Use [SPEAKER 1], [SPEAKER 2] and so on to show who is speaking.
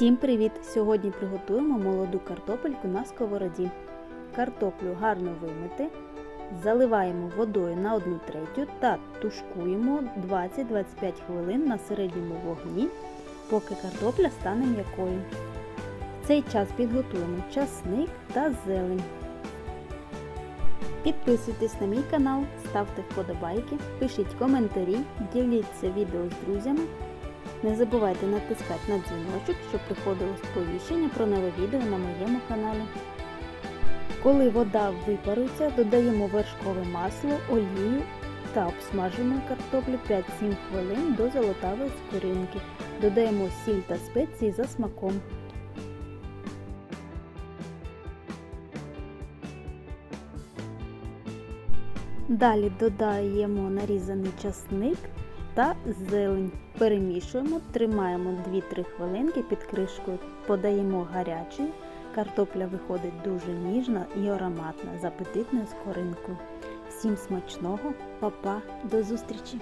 [SPEAKER 1] Всім привіт! Сьогодні приготуємо молоду картопельку на сковороді. Картоплю гарно вимити, заливаємо водою на 1 третю та тушкуємо 20-25 хвилин на середньому вогні, поки картопля стане м'якою. В цей час підготуємо часник та зелень. Підписуйтесь на мій канал, ставте вподобайки, пишіть коментарі, діліться відео з друзями. Не забувайте натискати на дзвіночок, щоб приходило сповіщення про нове відео на моєму каналі. Коли вода випарується, додаємо вершкове масло, олію та обсмажуємо картоплю 5-7 хвилин до золотавої скоринки. Додаємо сіль та спеції за смаком. Далі додаємо нарізаний часник та зелень. Перемішуємо, тримаємо 2-3 хвилинки під кришкою, подаємо гарячою. Картопля виходить дуже ніжна і ароматна з апетитною скоринкою. Всім смачного, Па-па, до зустрічі!